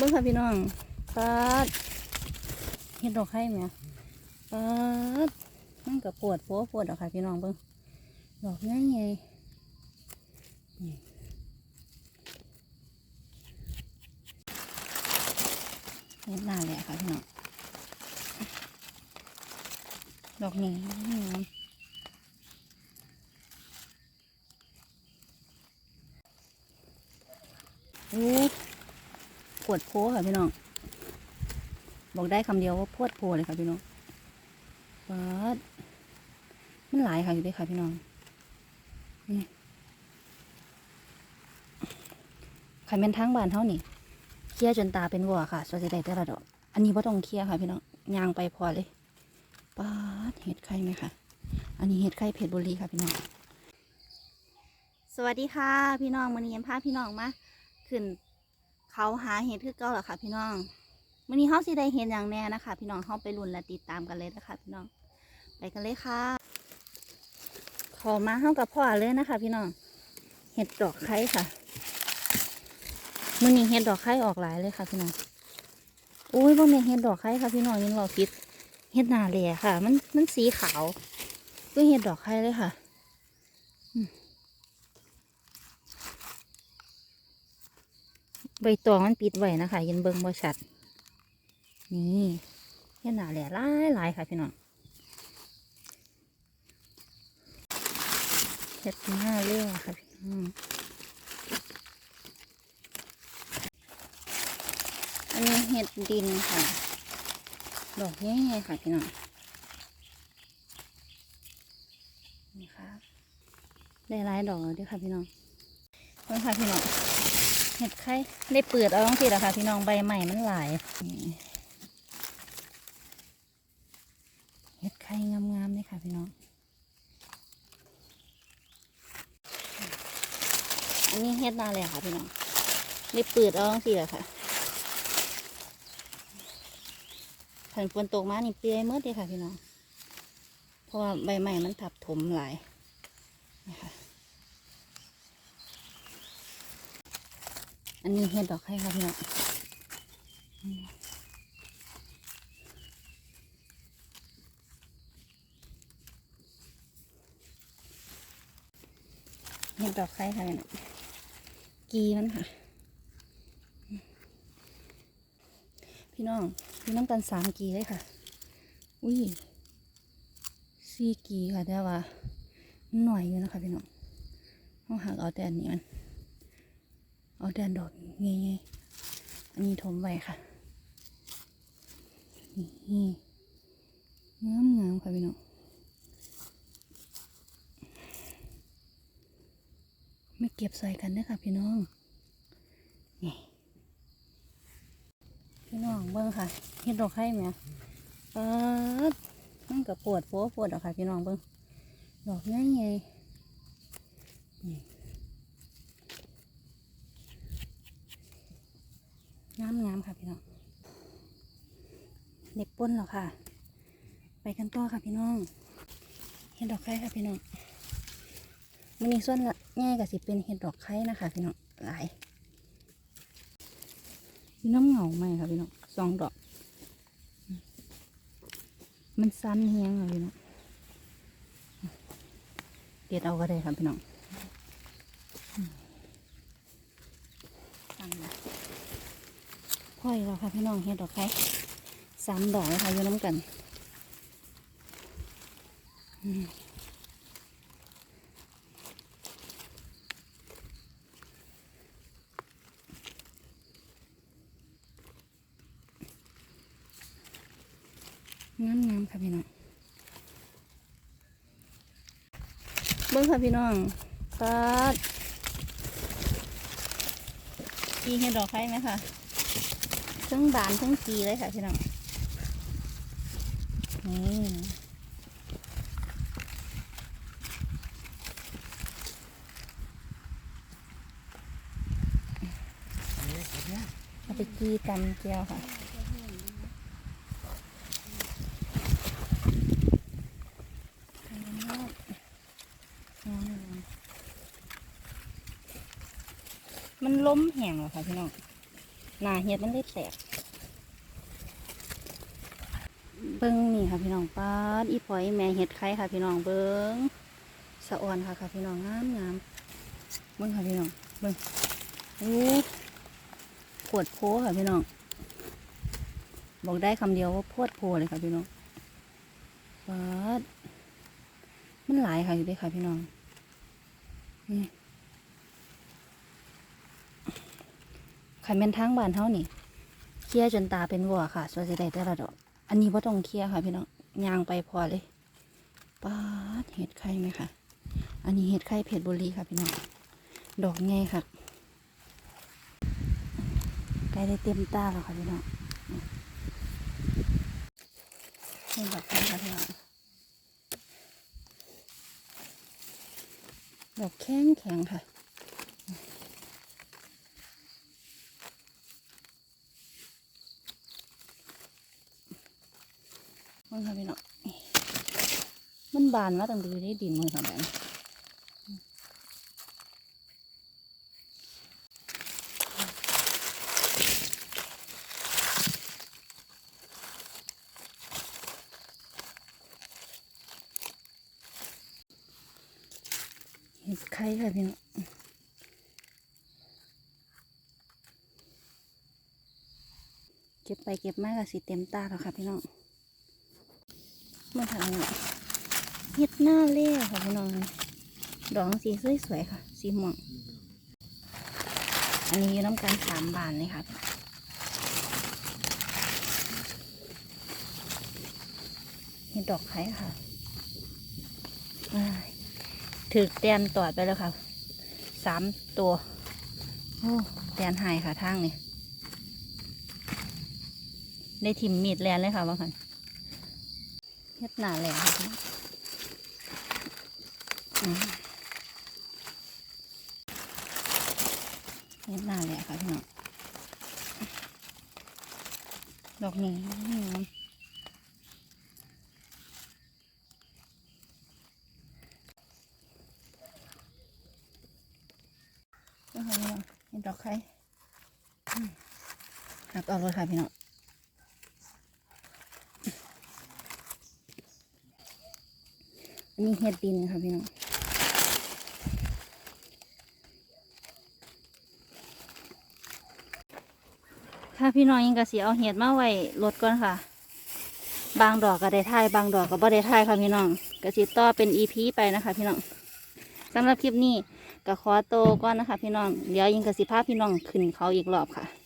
เบิ้งค่ะพี่น้องปัดเห็ดดอกไข่ไหมปัดมันกับปวดโผปวดดอกค่ะพี่น้องเบิ้งดอกง่ายไงนี่เห็ดหน้าแหละค่ะพี่น้องดอกนี้งามอู้ป วดโผค่ะพี่น้อง บอกได้คำเดียวว่าพวดโผเลยค่ะพี่น้องปัดมันหลายค่ะอยู่ด้วยค่ะพี่น้องนี่ขันเป็นทางบานเท่านี่เคลียจนตาเป็นวัวค่ะสวัสดีได้แต่ละดอกอันนี้ว่าต้องเคลียค่ะพี่น้องยางไปพอเลยปัดเห็ดไข่ไหมคะอันนี้เห็ดไข่เพชรบุรีค่ะพี่น้อง สวัสดีค่ะ พี่น้องวันนี้ยังพาพี่น้องมาขึ้น เขาหาเห็ดคือเก่าเหรอค่ะ พี่น้องวันนี้เขาสิได้เห็นอย่างแน่นะคะ พี่น้องเขาไปลุ้นและติดตามกันเลยนะคะพี่น้อง ไปกันเลยค่ะ ขอมาเข้ากับพ่อเลยนะคะ พี่น้อง เห็ดดอกไข่ค่ะมื่อนี้เห็ดดอกไข่ออกหลายเลยค่ะ พี่น้องอุ้ยบ่แม่นเห็ดดอกไข่ค่ะพี่น้องยินเราคิดเห็ดหนาแหล่ค่ะ มันมันสีขาวก็เห็ดดอกไข่เลยค่ะอืม ใบตองมันปิดไว้นะคะยันเบิงบ่ชัดนี่เห็ดหนาแหล่หลายหลายค่ะพี่น้องเห็ดหน้าเรียกค่ะพี่น้องอันนี้เห็ดดินค่ะ ดอกแย่ค่ะพี่น้องนี่ค่ะได้หลายดอกแล้วเด้วยค่ะพี่น้องนี่ค่ะพี่น้อง เห็ดไข่ได้เปิดเอาต้องสิแล้วค่ะพี่น้องใบใหม่มันหลายเห็ดไข่งามๆเลยค่ะพี่น้อง อันนี้เฮ็ดนาเลยค่ะพี่น้องได้เปิดเอาต้องสิแล้วค่ะผันฝนตกมานี่เปียเมื่อเลยค่ะพี่น้อง เพราะว่าใบใหม่มันทับถมหลายนะคะ อันนี้เห็ดดอกไข่ค่ะพี่น้องเห็ดดอกไข่ค่ะพี่น้องกีมันค่ะ พี่น้องพี่น้ำตาลสามกีเลยค่ะ อุ้ยสี่กีค่ะแต่ว่าหน่อยอยู่นะคะพี่น้องต้องหักเอาแต่อันนี้มัน เอาแต่อันดอกเงี้ยอันนี้ถมไว้ค่ะนี่งามงามค่ะพี่น้องไม่เก็บใส่กันนะคะพี่น้องนี่พี่น้องเบิ้งค่ะเห็ดดอกไข่ไหมปัดมันกับปวดโผปวดอกค่ะพี่น้องเบิ้งดอกง่ายไงนี่ งามงามค่ะพี่น้องเด็กป้นหรอค่ะ ไปกันต่อค่ะพี่น้อง เห็ดดอกไข่ค่ะพี่น้องมันนี้ส่วนละง่ายกับสิเป็นเห็ดดอกไข่นะคะพี่น้องหลายมีน้ำเหงาไหมค่ะพี่น้องสองดอก มันสั้นเฮียงค่ะพี่น้องเด็ดเอาก็ได้ค่ะพี่น้องสั้นนะ พ่อยเราค่ะพี่น้องเฮ็ดดอกไข่สามดอกเลยค่ะอยู่น้ำกันงามงามๆค่ะพี่น้องเบิ้งค่ะพี่น้องปัดกีเห็ดดอกไข่ไหมคะ ทั้งบานทั้งกีเลยค่ะพี่น้องนี่เอาไปกีตำเจียวค่ะมันล้มแห้งเหรอคะพี่น้อง หน้าเห็ดมันเลยแตกเบิ้งนี่ค่ะพี่น้องปาดอีพอยแม่เห็ดไข่ค่ะพี่น้องเบิ้งสะออนค่ะค่ะพี่น้องงามงามเบิ้งค่ะพี่น้องเบิ้งโอ้ปวดโพค่ะพี่น้อง บอกได้คำเดียวว่าพวดโพเลยค่ะพี่น้องปาดมันหลายค่ะอยู่ด้วยค่ะพี่น้องนี่ ขันเป็นทางบ้านเท่านี่เคลียจนตาเป็นวัวค่ะสวัสดีได้แต่ละดอก อันนี้ว่าต้องเคลียค่ะ พี่น้องยางไปพอเลยป้าเห็ดไข่ไหมคะอันนี้เห็ดไข่เพชรบุรีค่ะพี่น้องดอกไงค่ะใกล้ได้เต็มตาแล้วค่ะพี่น้องนี่ดอกไข่ค่ะพี่น้องดอกแข็งแข็งค่ะ มันค่ะพี่น้องมันบานมาตั้งแต่อยู่ในดินมือค่ะแบบนี้เห็ดไข่ค่ะพี่น้องเก็บไปเก็บมาก็สิเต็มตาแล้วค่ะพี่น้อง มาทางนี้เฮ็ดหน้าเล่ค่ะพี่น้องดอกสีสวยๆค่ะ สีม่วง อันนี้น้ำกันสามบานเลยค่ะเห็ดดอกไข่ค่ะถือแตนตอดไปแล้วค่ะสามตัวโอ้แตนหายค่ะทางนี้ได้ทิมมีดแลนเลยค่ะว่าคัน เฮ็ดหนาแหลมค่ะพี่น้องเฮ็ดหนาแหลมค่ะพี่น้องดอกนี้งามก็ค่ะพี่น้องเห็นดอกไข่หักออกเลยค่ะพี่น้อง นนี้เห็ดดินค่ะพี่น้องค่ะพี่น้องยังกะสีเอาเห็ดมาไว้รถก่อนค่ะ บางดอกก็ได้ทายบางดอกก็บ่ได้ท่ายค่ะพี่น้องกะสีต่อเป็นอีพีไปนะคะพี่น้องสำหรับคลิปนี้ก็ขอโตก่อนนะคะ พี่น้องเดี๋ยวยิงกะสีพาพี่น้องขึ้นเขาอีกรอบค่ะ